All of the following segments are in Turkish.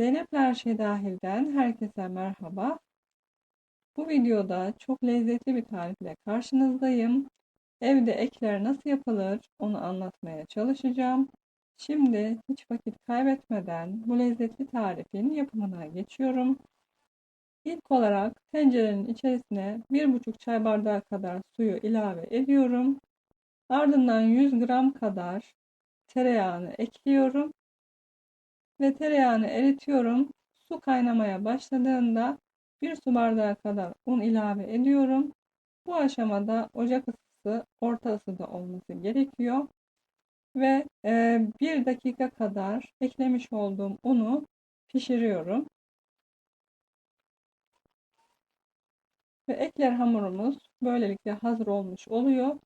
Zeynep Her Şey Dahil'den herkese merhaba. Bu videoda çok lezzetli bir tarifle karşınızdayım. Evde ekler nasıl yapılır onu anlatmaya çalışacağım. Şimdi hiç vakit kaybetmeden bu lezzetli tarifin yapımına geçiyorum. İlk olarak tencerenin içerisine 1,5 çay bardağı kadar suyu ilave ediyorum. Ardından 100 gram kadar tereyağını ekliyorum ve tereyağını eritiyorum. Su kaynamaya başladığında bir su bardağı kadar un ilave ediyorum. Bu aşamada ocak ısısı orta ısıda olması gerekiyor. Ve e, bir dakika kadar eklemiş olduğum unu pişiriyorum. Ve ekler hamurumuz böylelikle hazır olmuş oluyor.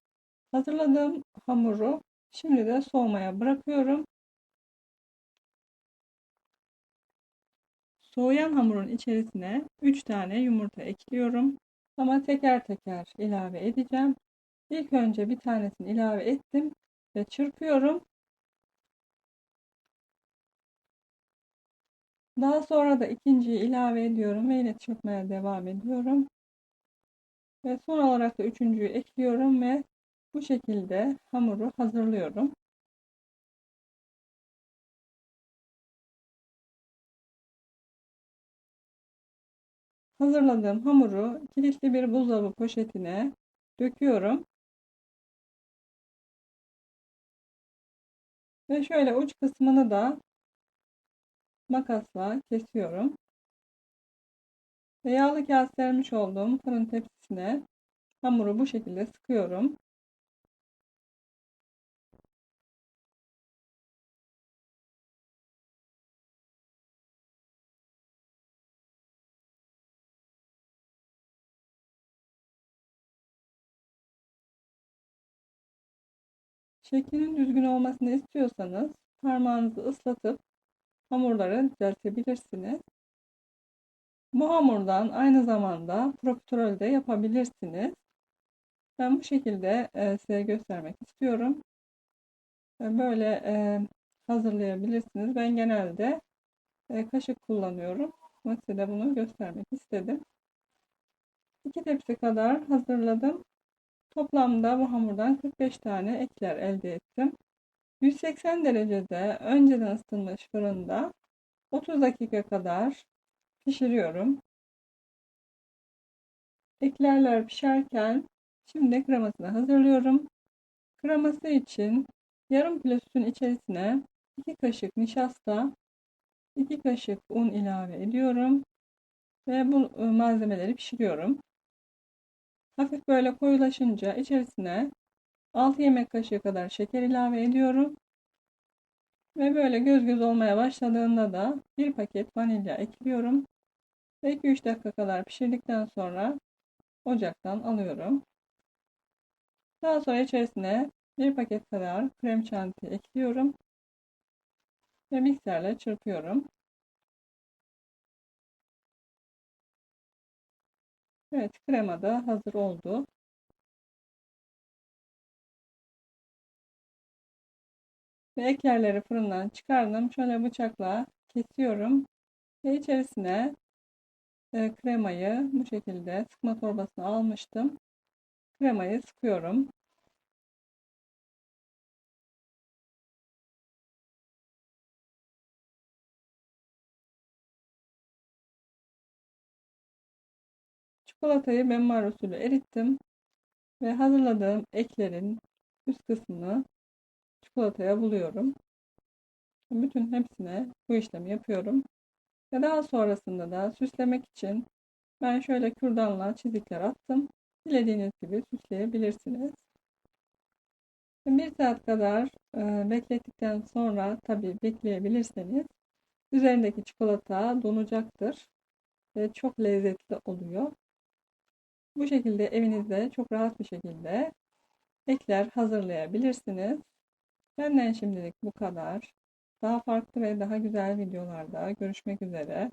Hazırladığım hamuru şimdi de soğumaya bırakıyorum. Soğuyan hamurun içerisine 3 tane yumurta ekliyorum. Ama teker teker ilave edeceğim. İlk önce bir tanesini ilave ettim ve çırpıyorum. Daha sonra da ikinciyi ilave ediyorum ve yine çırpmaya devam ediyorum. Ve son olarak da üçüncüyü ekliyorum ve bu şekilde hamuru hazırlıyorum. Hazırladığım hamuru kilitli bir buzdolabı poşetine döküyorum. Ve şöyle uç kısmını da makasla kesiyorum. Ve yağlı kağıt sermiş olduğum fırın tepsisine hamuru bu şekilde sıkıyorum. Şeklinin düzgün olmasını istiyorsanız parmağınızı ıslatıp hamurları düzeltebilirsiniz. Bu hamurdan aynı zamanda profiterol de yapabilirsiniz. Ben bu şekilde e, size göstermek istiyorum. Böyle e, hazırlayabilirsiniz. Ben genelde e, kaşık kullanıyorum. Ama size bunu göstermek istedim. 2 tepsi kadar hazırladım. Toplamda bu hamurdan 45 tane ekler elde ettim. 180 derecede önceden ısıtılmış fırında 30 dakika kadar pişiriyorum. Eklerler pişerken şimdi kremasını hazırlıyorum. Kreması için yarım kilo sütün içerisine 2 kaşık nişasta, 2 kaşık un ilave ediyorum ve bu malzemeleri pişiriyorum. Hafif böyle koyulaşınca içerisine 6 yemek kaşığı kadar şeker ilave ediyorum. Ve böyle göz göz olmaya başladığında da bir paket vanilya ekliyorum. Ve 2-3 dakika kadar pişirdikten sonra ocaktan alıyorum. Daha sonra içerisine bir paket kadar krem şanti ekliyorum. Ve mikserle çırpıyorum. Evet krema da hazır oldu. Ve eklerleri fırından çıkardım. Şöyle bıçakla kesiyorum. Ve içerisine e, kremayı bu şekilde sıkma torbasına almıştım. Kremayı sıkıyorum. Çikolatayı benmar usulü erittim ve hazırladığım eklerin üst kısmını çikolataya buluyorum. Bütün hepsine bu işlemi yapıyorum. Ve daha sonrasında da süslemek için ben şöyle kürdanla çizikler attım. Dilediğiniz gibi süsleyebilirsiniz. Bir saat kadar e, beklettikten sonra tabi bekleyebilirseniz üzerindeki çikolata donacaktır ve çok lezzetli oluyor. Bu şekilde evinizde çok rahat bir şekilde ekler hazırlayabilirsiniz. Benden şimdilik bu kadar. Daha farklı ve daha güzel videolarda görüşmek üzere.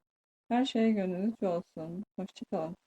Her şey gönlünüzce olsun. Hoşçakalın.